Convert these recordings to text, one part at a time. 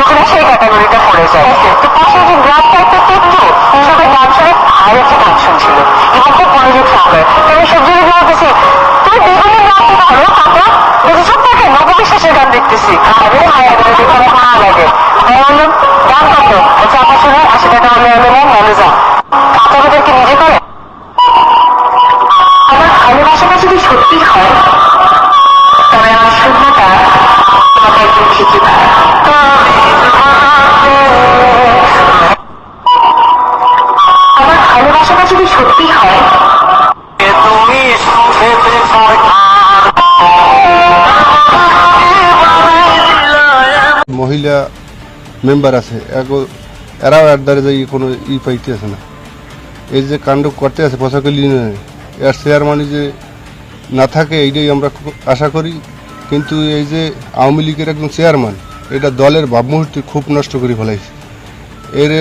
ওখানে সেই ক্যাটাগরিটা পড়ে যায়। তো পাশে যে গ্রাম টাইপের করতো সবাই ডান্সারের ভাই একটা টেনশন ছিল। এবং খুব মনোযোগ সহকারে আমি সবজি বলতেছি তুমি বেগুনি গান তো ভালো কাকা বলছি সব থাকে নববিশ্বাসের গান দেখতেছি আরে ভাই এগুলো দেখে আমার ভালো লাগে। আমি বললাম গান কত? আচ্ছা আমার শুনে আশি টাকা হলে হলে নেন নাহলে যান বাচ্চাদেরকে নিজে করে? আমার ভালোবাসাটা যদি সত্যি হয় ভালোবাসাটা যদি সত্যি হয় তুমি সুখেতে মহিলা মেম্বার আছে এরাও এর দ্বারা যাই কোনো ই পাইতে আছে না। এই যে কাণ্ড করতে আছে পশাকলি ইউনিয়নে এর চেয়ারম্যানই যে না থাকে এইটাই আমরা খুব আশা করি। কিন্তু এই যে আওয়ামী লীগের একজন চেয়ারম্যান এটা দলের ভাবমূর্তি খুব নষ্ট করে ফেলাইছে। এর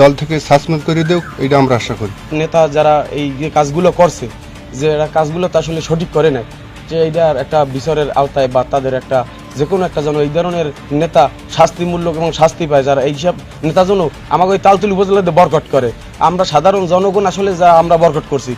দল থেকে সাসপেন্ড করে দেও, এটা আমরা আশা করি। নেতা যারা এই যে কাজগুলো করছে, যে এরা কাজগুলো তো আসলে সঠিক করে নেয় যে এইটার একটা বিচারের আওতায় বা তাদের একটা যে কোনো একটা যেন এই ধরনের নেতা শাস্তিমূলক এবং শাস্তি পায়, যারা এইসব নেতা যেন আমাকে ওই তালতুলি উপজেলাতে বরকট করে। আমরা সাধারণ জনগণ আসলে যা আমরা বরকট করছি